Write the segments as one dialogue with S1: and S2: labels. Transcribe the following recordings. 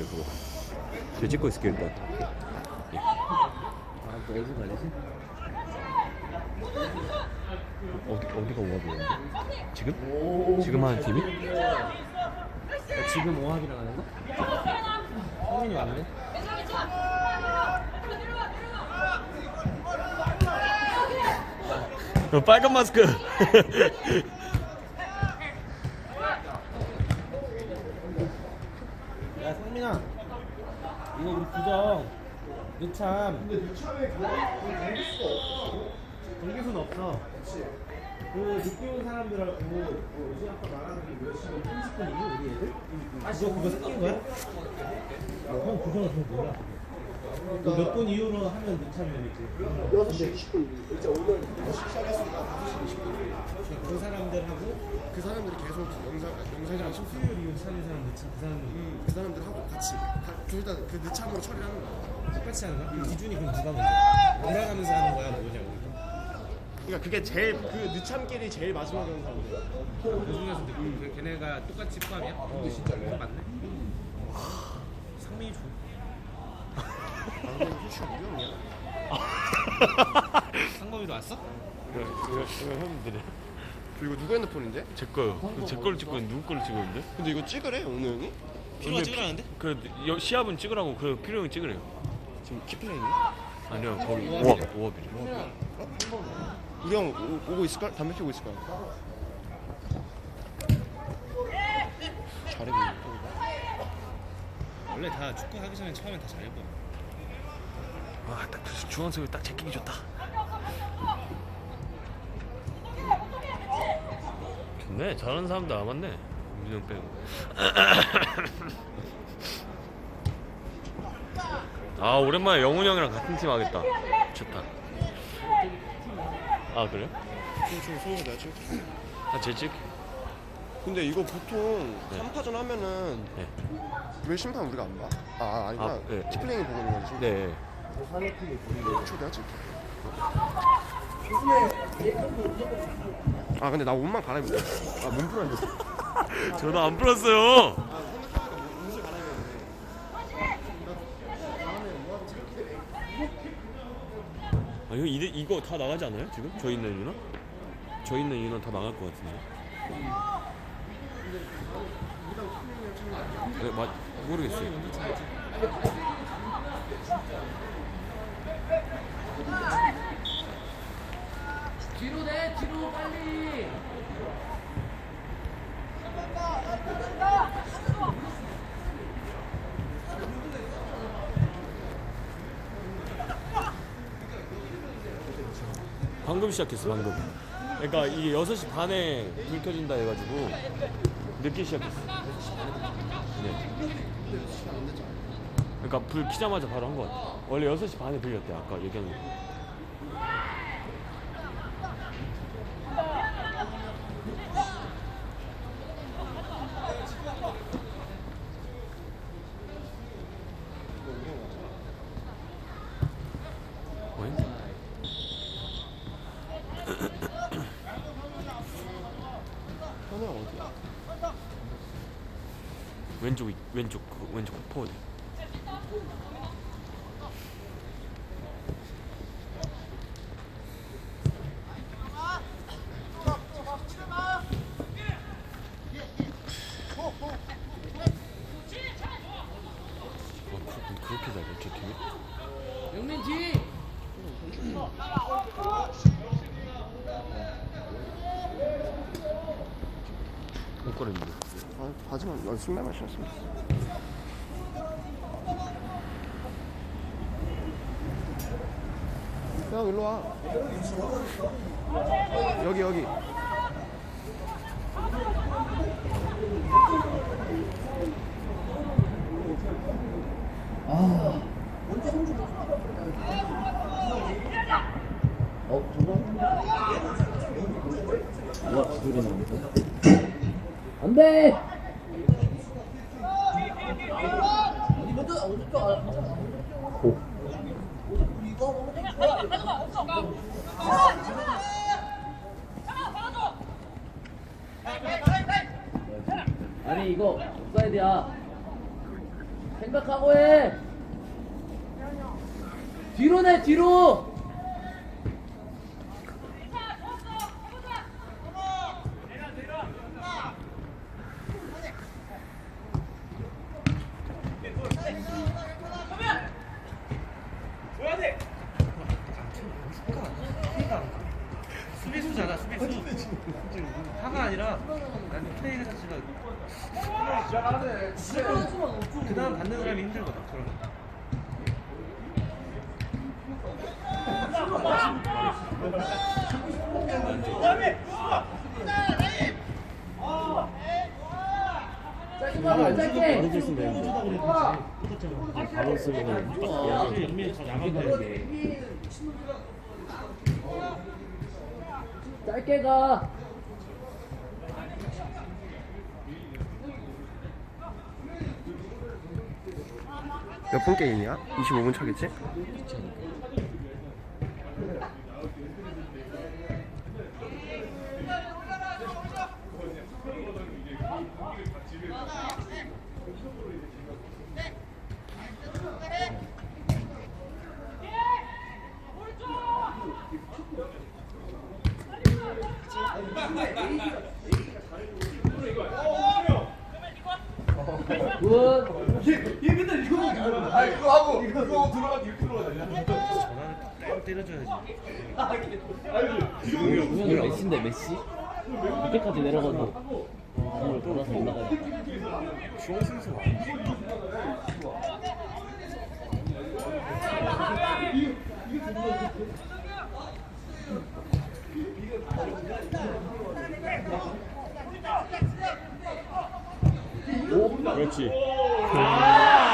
S1: 찍어주세요 그거. 저 찍고 있을게요 일단.
S2: 아, 또 어디서 가려지?
S1: 어디 어디가 오합이었는데? 지금? 지금 하는 팀이?
S2: 지금 오합이랑 하는 거? 성민이 왔네?
S1: 어, 빨간 마스크.
S2: 야 성민아 부정. 늦참. 근데 늦참에 경기수는 없어. 그 늦게 온 사람들하고 뭐 요즘 아까 말하는 게 몇 시간 30분이니 우리 애들? 아 그거 그거 섞인 거야? 형 부정은 그거 몰라 몇 분 이후로 하면 늦참이겠지
S3: 6시 20분. 이제 오늘 6시 시작했으니까 5시 20분.
S2: 그 사람들하고?
S3: 그 사람들이 계속 영상, 영상이랑 심
S2: 수요일 이후 참인 사람 늦참 그 사람
S3: 그 사람들하고 같이. 둘다 그 늦참으로 처리하는 거야
S2: 똑같이 하는 거야? 기준이 그럼 누가 먼저? 돌아가면서 하는 거야 뭐냐고.
S3: 그러니까 그게 제일 그 늦참끼리 제일 마지막에 오는 사람들
S2: 그 중에서 그 걔네가 똑같이 포함이야? 근데 진짜 래 맞네. 상민이 좋.
S3: 방금 휴식 위험이야
S2: 상범이도 왔어?
S1: 이거 이거 이거 형님들이.
S3: 그리고 누구 핸드폰인데?
S1: 제 거요. 제 거를 찍고 있는데 누구 거를 찍었는데?
S3: 근데 이거 찍으래 오늘 형이?
S2: 필요가 찍으라는데?
S1: 그 여- 시합은 찍으라고 그 필요 형 찍으래요.
S3: 지금 키플레이인가?
S1: 아니요 거기 오합 오합이래.
S3: 우리 형 오, 오고 있을까? 담배 피우고 있을까? 잘해 보인다
S2: 원래 다 축구 하기 전에 처음엔 다 잘해봐.
S1: 아딱 그 중앙석이 딱 제끼기 좋다. 좋네 잘하는 사람도 안 왔네. 민영 빼고. 아 오랜만에 영훈 형이랑 같은 팀 하겠다. 좋다. 아 그래요?
S3: 지금 내가 찍을게
S1: 아제 찍.
S3: 근데 이거 보통
S1: 네.
S3: 3파전 하면은
S1: 네.
S3: 왜 심판 우리가 안 봐? 아, 아 아니구나
S1: 아, 네.
S3: 키플레이 보고 있는 거지
S1: 네.
S3: 초 내가 찍을게 아 근데 나 옷만 아몸 풀어야 돼
S1: 저도 안 풀었어요. 아 이거 이대, 이거 다 나가지 않아요 지금? 저 있는 인원? 저 있는 인원 다 나갈 것 같은데. 네, 맞 모르겠어요.
S4: 뒤로 내 뒤로 빨리
S1: 방금 시작했어 방금. 그러니까 이게 6시 반에 불 켜진다 해가지고 늦게 시작했어. 네. 그러니까 불 켜자마자 바로 한거 같아. 원래 6시 반에 불렸대 아까 얘기한 거. 뭐야?
S3: 현우야 어디야?
S1: 왼쪽 이- 왼쪽 그 왼쪽 포워드. 어, 그, 그렇게 잘해 저 팀이?
S4: 영민 뒤
S1: 옷걸음인데.
S3: 아나 신발만 신었으면 됐어 형 일로 와 여기 여기
S2: 어 저거? 누가 지돌이 나온다.
S4: 안 돼 아니 이거 옵사이드야 생각하고 해. 뒤로 내 뒤로.
S2: 수비수잖아 수비수 하가 아니라 나는 플레이가 자체가 그 다음 받는 사람이 힘들거든 그런 거
S4: 짧게.
S1: 바로 되는데 바로
S2: 저 야간 되는데
S4: 짧게 가.
S5: 몇 분 게임이야? 25분 차겠지?
S4: 굿.
S2: 전화를 때려줘야지
S4: 메시인데 메시? 밑에까지 내려가서 공을 돌아서 올라가야 돼.
S2: 중앙선수
S1: 그렇지
S4: 이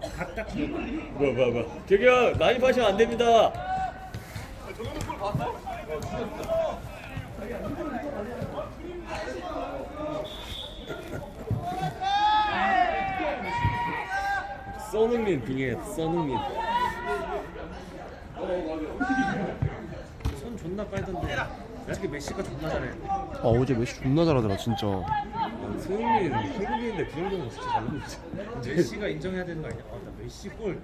S4: 건잘 쳤다.
S1: 뭐야 뭐야 뭐야. 저기요 파시면 안 됩니다. 써능민 빙해 써능민.
S2: 손 존나 빨던데. 솔직히 메시가 존나 잘해.
S5: 아 어제 메시 존나 잘하더라 진짜
S1: 손흥민 한국인인데 그 정도면 진짜 잘 넘었지
S2: 메시가 인정해야 되는 거 아니야? 아, 나 메시 골.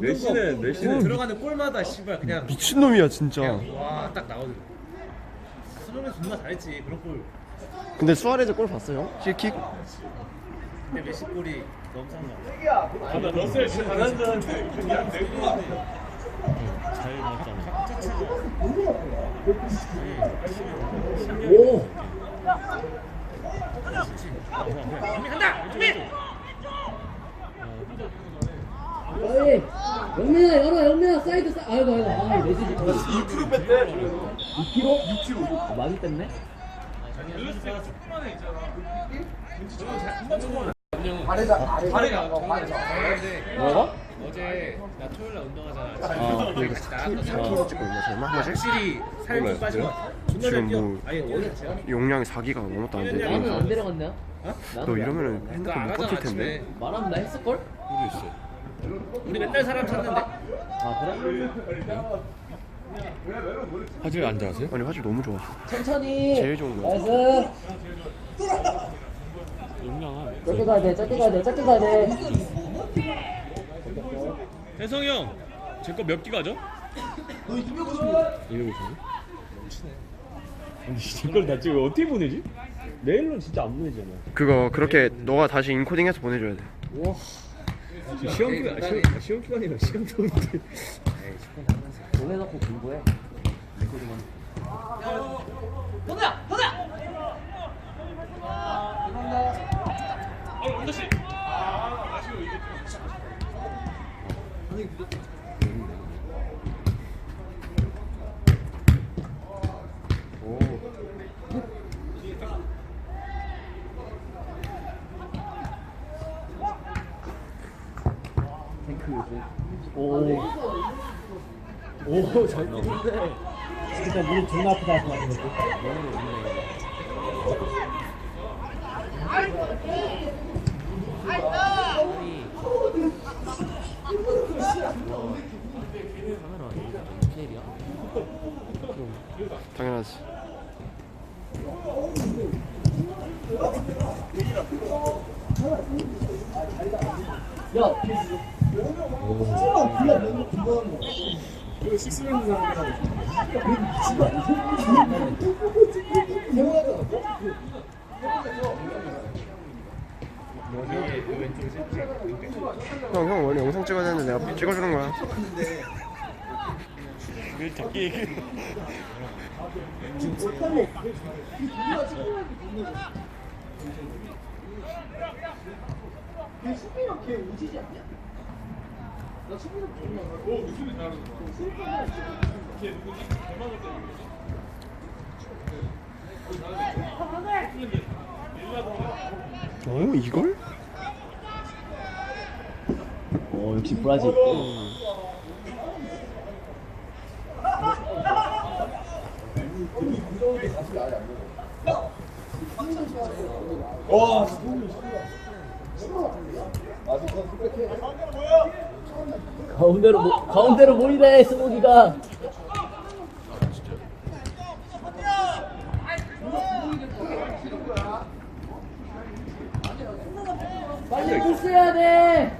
S1: 메시는 메시는
S2: 들어가는 골마다 씨발. 그냥
S5: 미친 놈이야 진짜.
S2: 와딱 나오는 수능은 존나 잘했지 그런 골.
S5: 근데 수아레즈 골 봤어요? 실킥?
S2: 근데 메시 골이 너무 상나
S1: 아나 러셀 진짜 그냥 내고 잘 맞잖아
S4: 오. 어이, 영민아 열어 영민아 사이드 사 아이고 아이고 아 레지 2kg 뺐대 2kg? 6kg 아, 많이 뺐네 뭐가?
S2: 어제 나 토요일 날 운동하잖아.
S4: 아
S5: 이거 4kg 찍고 있나 설마? 뭐지?
S2: 확실히 살이 빠진 것 같아 존나 잘
S5: 지금
S2: 뛰어
S5: 뭐
S2: 아니 원래 제가
S5: 용량이 4기가 넘었다는데
S4: 나는 안
S5: 그래서
S4: 데려갔냐?
S5: 너 이러면은
S2: 나
S5: 핸드폰 안못 버틸
S2: 아침에
S5: 텐데.
S4: 말하면 나 했을걸?
S1: 모르겠어.
S2: 우리 맨날 사람 찾는데.
S4: 아 그래?
S1: 화질 안 좋아하세요?
S5: 아니 화질 너무 좋아
S4: 천천히.
S5: 제일 좋은 거야.
S4: 나이스.
S1: 용량한
S4: 짧게 가야 돼 짧게 가야 돼 짧게 가야 돼
S1: 혜성이 형, 제 거 몇 기가죠? 너 250. 250? 아니 제걸 나 지금 어떻게 보내지? 메일로 진짜 안 보내잖아.
S5: 그거 그렇게 너가 다시 인코딩해서 보내줘야 돼
S1: 지금 시험 기간 시험, 시험 기간이라 시간 도는데.
S4: 돈 해놓고 공부해 오, 잘 뛰는데. 진짜 무릎 존나 아프다 할것
S5: 같은데.
S4: 카메라
S5: 이거 큰일이야? 당연하지. 야, 오. 이거 식스맨 사람이라고. 미친 거 아니야?
S3: 형, 형 원래 영상 찍어야 되는데 내가 찍어주는 거야.
S1: 왜 잡기 얘기
S5: 걔 수빈이랑 걔 우지지 않냐? 어, 무슨 잘하는
S3: 어, 이걸?
S4: 어, 역시 브라질.
S5: 와, 아직 그건 그렇게
S4: 가운데로 모, 가운데로 모이래 스모기가. 빨리 부스해야 돼.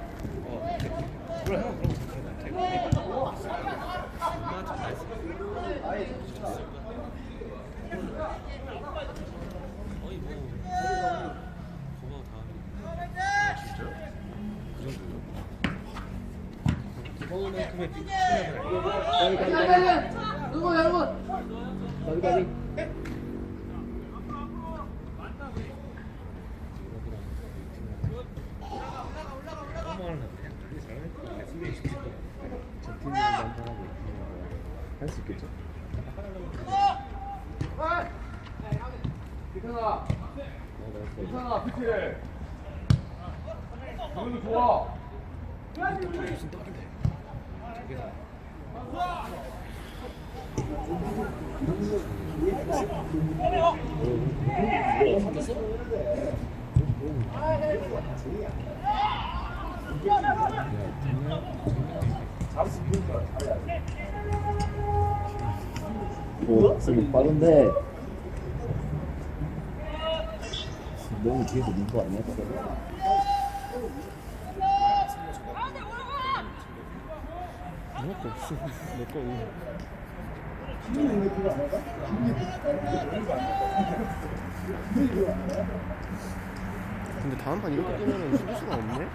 S4: 여러분?
S1: 있겠죠?
S5: 괜찮아, 피해. 너도 좋아.
S4: 오, 승리 빠른데. 너무 뒤에서 민거 아니야?
S3: 내거 없어. 내거. 근데 다음 판 이렇게 뛰면은 수비수가 없네?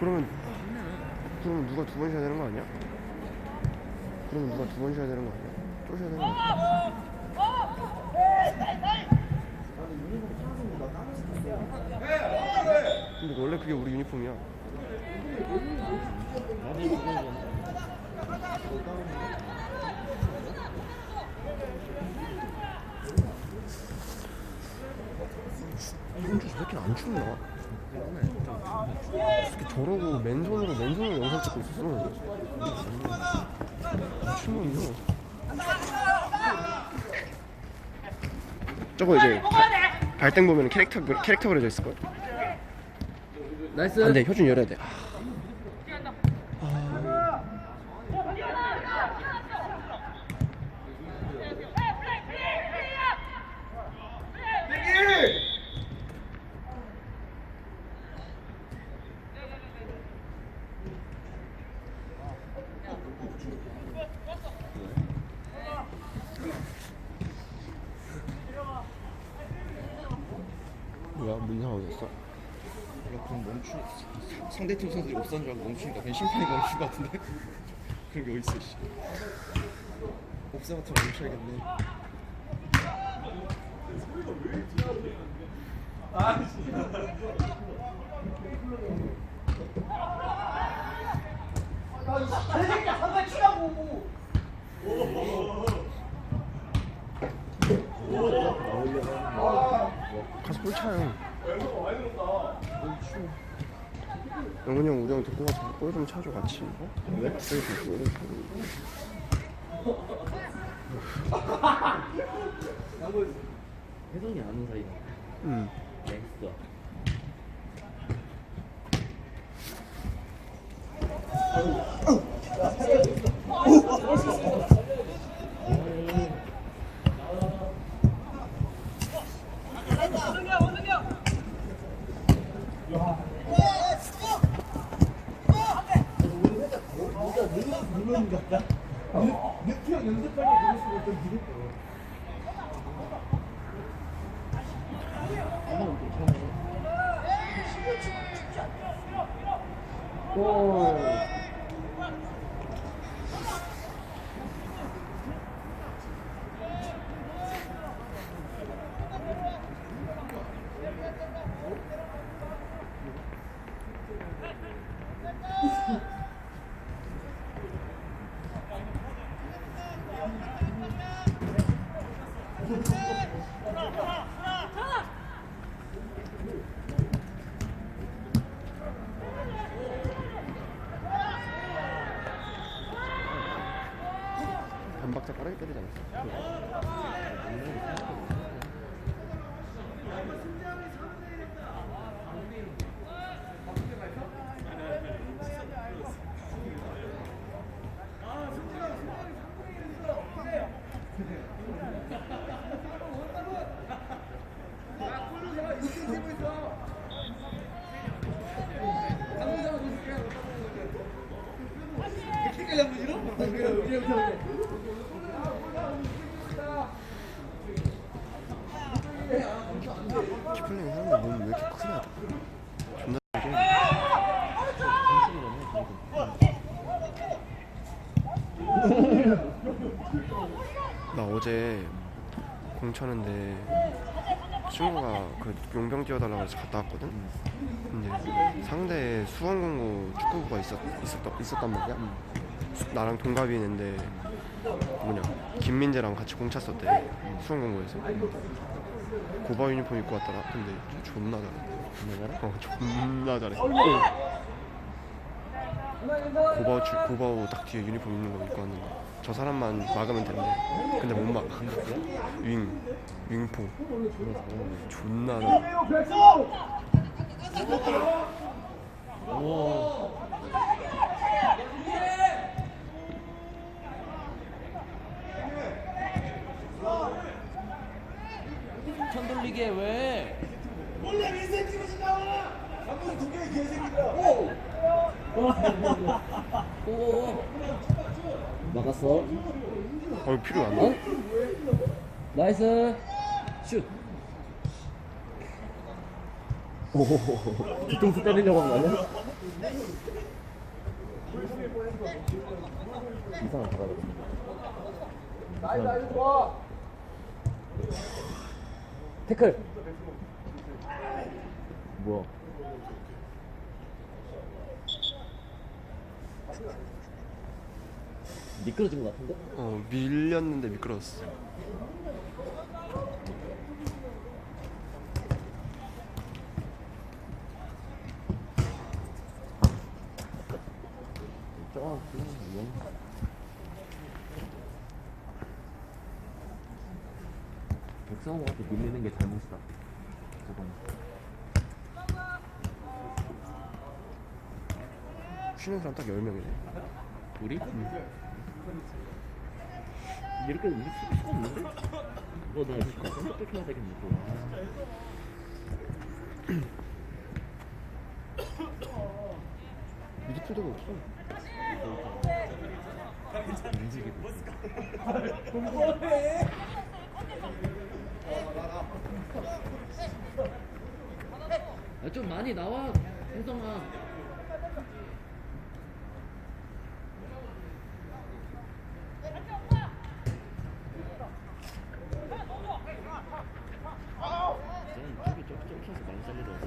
S3: 그러면 그러면 누가 두번 쉬어야 되는 거 아니야? 그러면 누가 두 번 쉬어야 되는 거 아니야? 또 쉬어야 되는 거 아니야? 근데 원래 그게 우리 유니폼이야. 주 저새끼는 안 춥나? 이렇게 저러고 맨손으로 맨손으로 영상 찍고 있었어. 미친놈이야. 저거 이제 발- 발등 보면 캐릭터 그- 캐릭터 그려져 있을 걸.
S4: 나이스.
S3: 안돼 효준 열어야 돼. 뭐야 뭐 이상하게 됐어?
S6: 그럼 멈추 상대팀 선수들이 옵선 줄 알고 멈추니까 그냥 심판이 멈춘 것 같은데 그런 게 어딨어 씨 옵선 같으면 멈춰야겠네
S3: 가서 볼 차요. 영훈이 형 우리 형 데리고 가서 볼좀 차줘 같이. 왜? 볼좀 볼좀 차줘.
S4: 혜성이 아는 사이다.
S3: 응.
S4: 넥스트. 볼.
S3: 잘해. 나 어제 공 쳤는데 친구가 그 용병 뛰어달라고 해서 갔다 왔거든. 근데 상대에 수원공고 축구부가 있었 있었던 있었단 말이야. 수- 나랑 동갑이는데 뭐냐 김민재랑 같이 공 찼었대 수원공고에서. 고바 유니폼 입고 왔더라. 근데 존나 잘해. 존나 잘해? 어 존나 잘해. 고바오 주, 고바오 딱 뒤에 유니폼 있는 거 입고 왔는데 저 사람만 막으면 되는데 근데 못 막아. 윙 윙포 존나 잘해.
S4: 천 돌리게 왜? 오. 막았어.
S3: 어 필요 안
S4: 어?
S3: 나.
S4: 나이스. 슛. 오. 뒤통수 때리려고 한 거 아니야? 이상한 나이스 좋아. 태클. 뭐야? 미끄러진 것 같은데?
S3: 어 밀렸는데 미끄러웠어.
S4: 저. 백성호한테 밀리는 게 잘못이다. 저건.
S3: 쉬는 사람 딱 10명이네.
S4: 우리? 이렇게 우리 쓸 수가 없는데? 이거 나 이거 선택 해야 되겠네 또.
S3: 미드필더가 없어.
S4: 야, 좀 많이 나와, 혜성아. 저기 좀 쫓겨서 많이 살리더라고.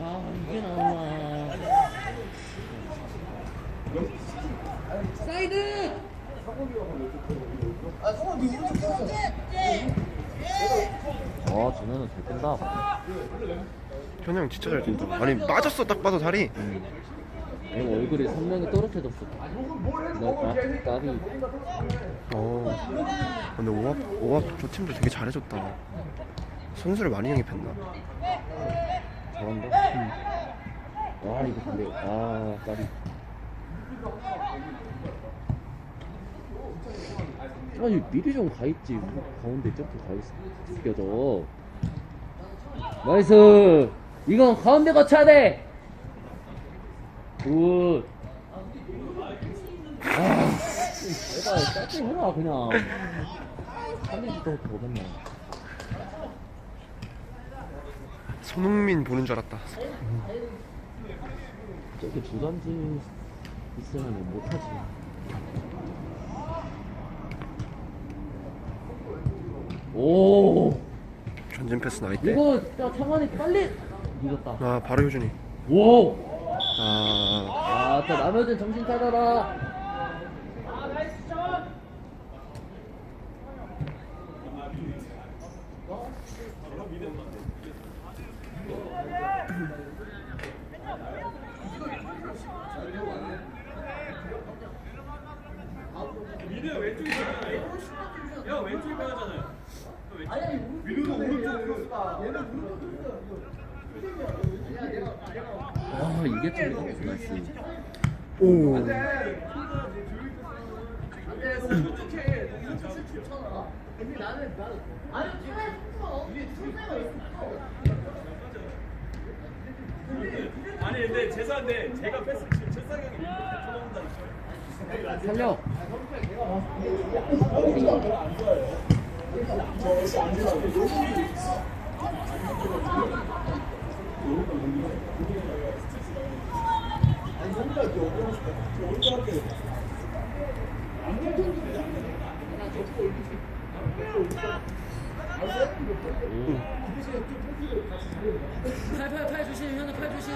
S4: 아, 이게 나와. 사이드! 아, 쟤네는 잘 뛴다.
S3: 현영 진짜 잘 뛴다. 아니 빠졌어 딱 봐도 다리.
S4: 얘 얼굴이 선명히 떨어져졌어. 나 아, 까비.
S3: 어. 근데 오합 오합 저 팀도 되게 잘해줬다. 선수를 많이 영입했나?
S4: 잘한다. 와 이거 근데 아 까비. 아니 미리 좀 가있지 가운데 저렇게 가있어 죽여줘 나이스 이건 가운데 거쳐야 돼 굿. 아, 제발 짧게 해라 그냥. 살리지 더 못했네.
S3: 손흥민 보는 줄 알았다.
S4: 저기 주전지 있으면 못하지. 오,
S3: 전진 패스 나이트.
S4: 이거 진짜 창환이 빨리 늦었다.
S3: 아 바로 효준이.
S4: 오,
S3: 아
S4: 아, 또 남효진 정신 차려라.
S1: 민우야 왼쪽에 있잖아요. 형 왼쪽에 빠졌잖아요.
S4: 아, 이게 좀 나이스.
S3: 오.
S1: 아니 근데 죄송한데 제가 패스 지금 최상형이 쳐다본다니까.
S4: 살려. 팔 팔 팔 조심, 현우 팔 조심.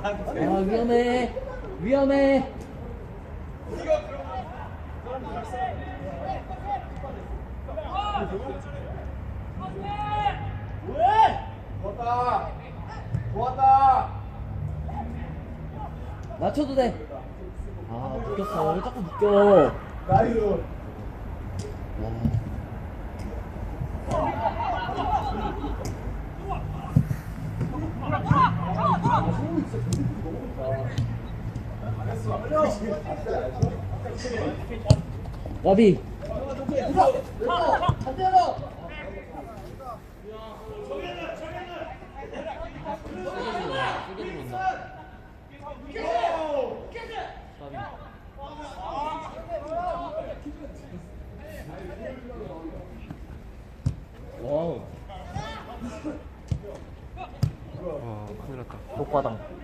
S4: 아 위험해 위험해
S5: 좋았다. 좋았다.
S4: 맞춰도 돼아 묶였어 왜 자꾸 묶여
S5: 나이스.
S4: 와. 와비. 와우.
S3: 와 큰일 났다.
S4: 목바당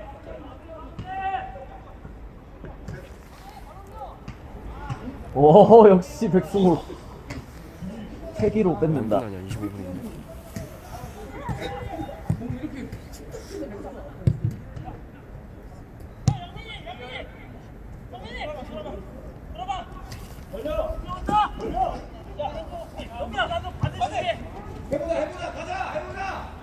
S4: 오 역시 백승우 세기로 뺏는다
S3: 아니야 25분인데.
S5: 해보자 해보자 가자 해보자.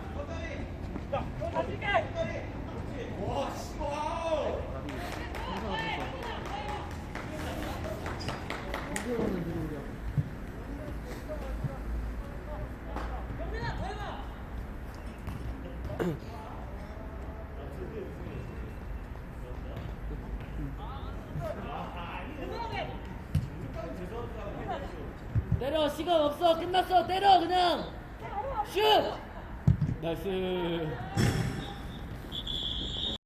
S4: 때려 시간 없어. 끝났어. 때려 그냥. 슛! 나이스